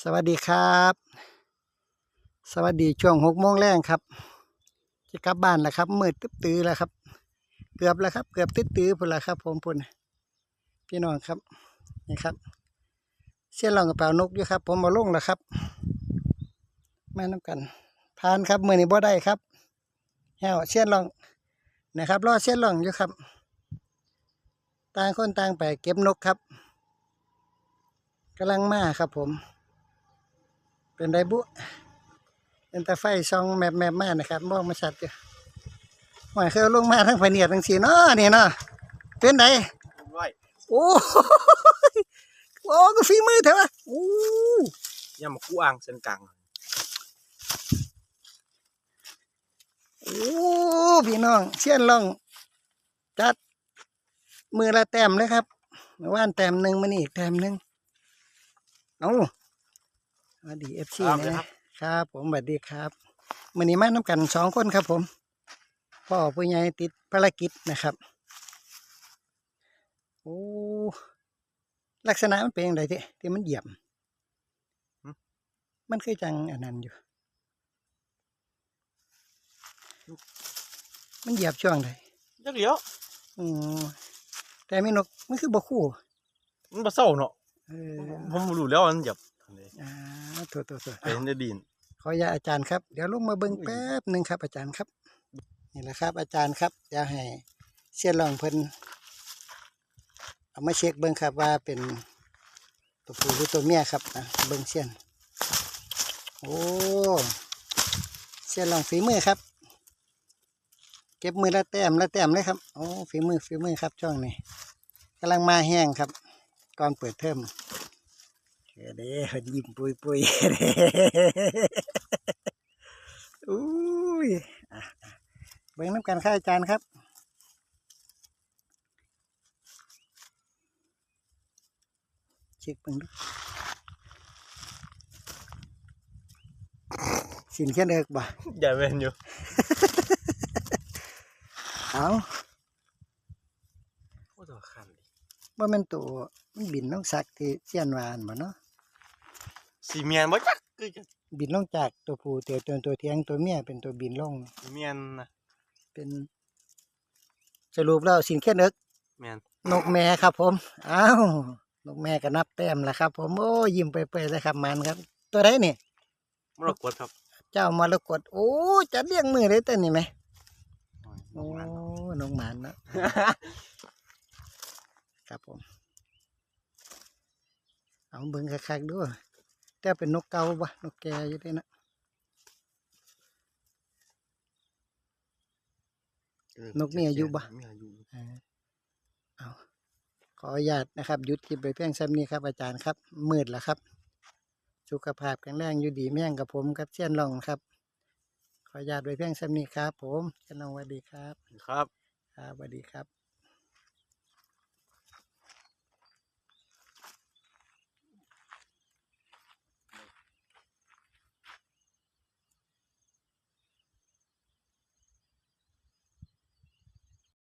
สวัสดีครับ สวัสดีช่วงหกโมงแรงครับจะกลับบ้านแล้วครับมืดตึ๊บตื้อแล้วครับ เกือบแล้วครับ เกือบตึ๊บตื้อพุ่นละครับ ผมพุ่นพี่น้องครับนี่ครับ เสี้ยนรองกระเป๋านกอยู่ครับ ผมมาลงแล้วครับมาน้ำกันผ่านครับมือนี้บ่ได้ครับแหวเสี้ยนรองนะครับรอเสี้ยนรองอยู่ครับ ต่างคนต่างไปเก็บนกครับกำลังมาครับผม เป็นไดบุเป็นตาไฟซองแมบแมบมานะครับมองมาชัดอยู่หอยเคยลงมาทั้งพะเนียดทั้งสีเนาะนี่เนาะเป็นไดไหวโอ้ยโอ้ก็ฝีมือเถอะวะโอ้ย่ำคู่อ่างเส้นกลางโอ้พี่น้องเชี่ยนล่อง จัด มือละแต้มเลยครับเมื่อวานแต้มหนึ่งมันอีกแต้มหนึ่งเอาส วัสดีเอฟซีนะครับ ผมสวัสดีครับมันนี้มาน้ำกันสองคนครับ ผมพ่อผู้ใหญ่ติดภารกิจนะครับโอ้ลักษณะมันเป็นยังไงที่ที่มันเหยียบมันคือจังอันนั้นอยู่ มันเหยียบช่วงใดจักเดียวอืมแต่ไม่นกมันคือบ่คู่ มันบ่เศร้าเนาะเออผมรู้แล้วมันหยับอันนี้อ่า ตัวตัวตัวไปเห็นได้ดีนขออนุญาตอาจารย์ครับ เดี๋ยวลงมาเบิ่งแป๊บหนึ่งครับ อาจารย์ครับ นี่แหละครับ อาจารย์ครับเดี๋ยวให้เสียนรองเพิ่นเอามาเช็คเบิ่งครับว่าเป็นตัวผู้หรือตัวเมียครับนะเบิ่งเสียน โอ้เสียนรองฝีมือครับ เก็บมือละแต้มละแต้มเลยครับ โอ้ฝีมือฝีมือครับช่วงนี้กำลังมาแห้งครับก่อนเปิดเทอม เด้เด้เพิ่นยิ้มปุยปุยเด้อุ้ยอะอะเบิ่งน้ำกันค่ะอาจารย์ครับเช็คเบิ่งดูสินแค่เด็กบ่อย่าเว้นอยู่ เอาโอ้ตัวคันดิว่ามันตัวมันบินลงสักที่เสียนวาอันบ่เนาะ สีเมียนบ่จักคือจะบินลงจากตัวผู้เตียวตัวตัวเทียงตัวเมียเป็นตัวบินลง สีเมียนนะเป็น สรุปแล้วสินแค่เด็กเมียนนกแม่ครับ ผมอ้าวนกแม่ก็นับแต้มแล้วครับ ผมโอ้ยิ้มไปเปื่อยๆเลยครับมันครับ ตัวไหนนี่มรกตครับ เจ้ามรกตโอ้จะเลี้ยงมือได้ตัวนี้ไหมโอ้โอ้ยนกหมานเนาะครับผม เอาเบิ่งคักๆด้วย แต่เป็นนกเก่าปะนกแก่อยู่เด้นะนกมีอายุบ่มีอายุเออเอาขออนุญาตนะครับหยุดคลิปไปเพียงซ้ำนี้ครับอาจารย์ครับ มืดแล้วครับ สุขภาพแข็งแรงอยู่ดีแม่งกับผมกับเชียนรองครับ ขออนุญาตไปเพียงซ้ำนี้ครับ ผมเชียนรองสวัสดีครับ ครับ ครับสวัสดีครับ